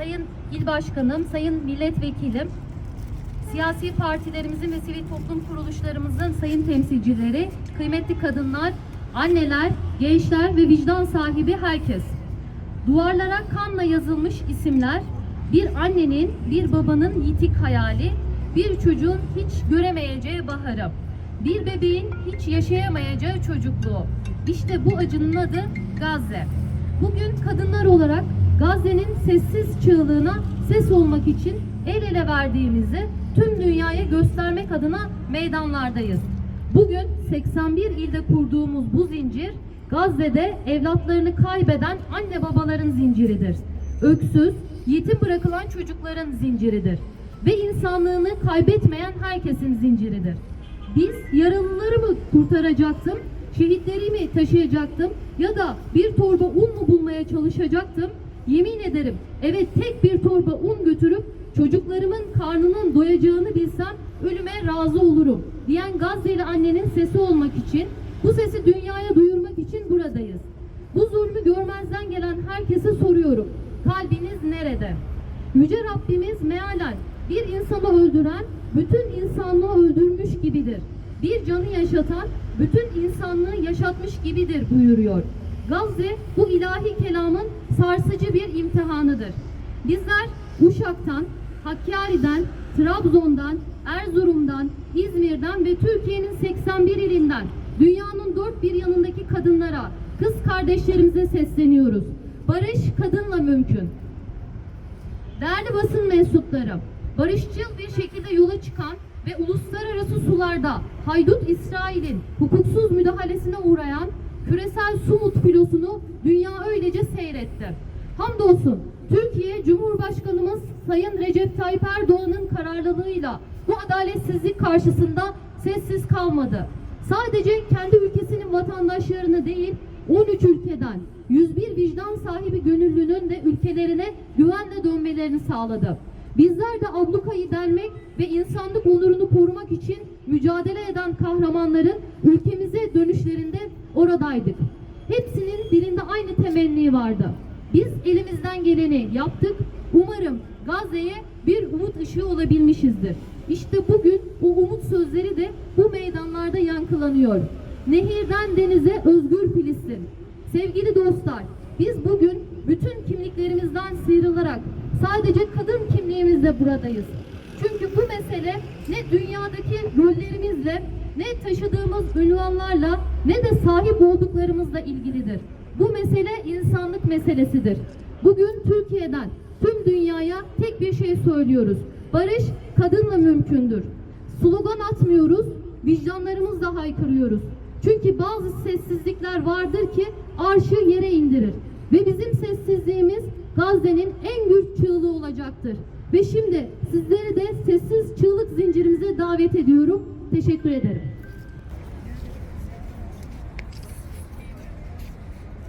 Sayın İl Başkanım, Sayın Milletvekilim, siyasi partilerimizin ve sivil toplum kuruluşlarımızın sayın temsilcileri, kıymetli kadınlar, anneler, gençler ve vicdan sahibi herkes. Duvarlara kanla yazılmış isimler, bir annenin, bir babanın yitik hayali, bir çocuğun hiç göremeyeceği baharı, bir bebeğin hiç yaşayamayacağı çocukluğu. İşte bu acının adı Gazze. Bugün kadınlar olarak Gazze'nin sessiz çığlığına ses olmak için el ele verdiğimizi tüm dünyaya göstermek adına meydanlardayız. Bugün 81 ilde kurduğumuz bu zincir Gazze'de evlatlarını kaybeden anne babaların zinciridir. Öksüz, yetim bırakılan çocukların zinciridir. Ve insanlığını kaybetmeyen herkesin zinciridir. Biz yaralıları mı kurtaracaktım, şehitleri mi taşıyacaktım ya da bir torba un mu bulmaya çalışacaktım? Yemin ederim evet tek bir torba un götürüp çocuklarımın karnının doyacağını bilsem ölüme razı olurum diyen Gazze'li annenin sesi olmak için bu sesi dünyaya duyurmak için buradayız. Bu zulmü görmezden gelen herkese soruyorum. Kalbiniz nerede? Yüce Rabbimiz mealen bir insanı öldüren bütün insanlığı öldürmüş gibidir. Bir canı yaşatan bütün insanlığı yaşatmış gibidir buyuruyor. Gazze bu ilahi kelamın sarsıcı bir imtihanıdır. Bizler Uşak'tan, Hakkari'den, Trabzon'dan, Erzurum'dan, İzmir'den ve Türkiye'nin 81 ilinden dünyanın dört bir yanındaki kadınlara, kız kardeşlerimize sesleniyoruz. Barış kadınla mümkün. Değerli basın mensupları, barışçıl bir şekilde yola çıkan ve uluslararası sularda haydut İsrail'in hukuksuz müdahalesine uğrayan küresel Sumut filosunu dünya öylece seyretti. Hamdolsun Türkiye Cumhurbaşkanımız Sayın Recep Tayyip Erdoğan'ın kararlılığıyla bu adaletsizlik karşısında sessiz kalmadı. Sadece kendi ülkesinin vatandaşlarını değil 13 ülkeden 101 vicdan sahibi gönüllünün de ülkelerine güvenle dönmelerini sağladı. Bizler de ablukayı delmek ve insanlık onurunu korumak için mücadele eden kahramanların ülkemize dönüşlerinde oradaydık. Hepsinin dilinde aynı temenni vardı. Biz elimizden geleni yaptık. Umarım Gazze'ye bir umut ışığı olabilmişizdir. İşte bugün o umut sözleri de bu meydanlarda yankılanıyor. Nehirden denize özgür Filistin. Sevgili dostlar, biz bugün bütün kimliklerimizden sıyrılarak sadece kadın kimliğimizle buradayız. Çünkü bu mesele ne dünyadaki rollerimizle, ne taşıdığımız ünvanlarla, ne de sahip olduklarımızla ilgilidir. Bu mesele insanlık meselesidir. Bugün Türkiye'den tüm dünyaya tek bir şey söylüyoruz. Barış kadınla mümkündür. Slogan atmıyoruz, vicdanlarımızla haykırıyoruz. Çünkü bazı sessizlikler vardır ki arşı yere indirir. Ve bizim sessizliğimiz Gazze'nin en güç çığlığı olacaktır. Ve şimdi sizleri de sessiz çığlık zincirimize davet ediyorum. Teşekkür ederim.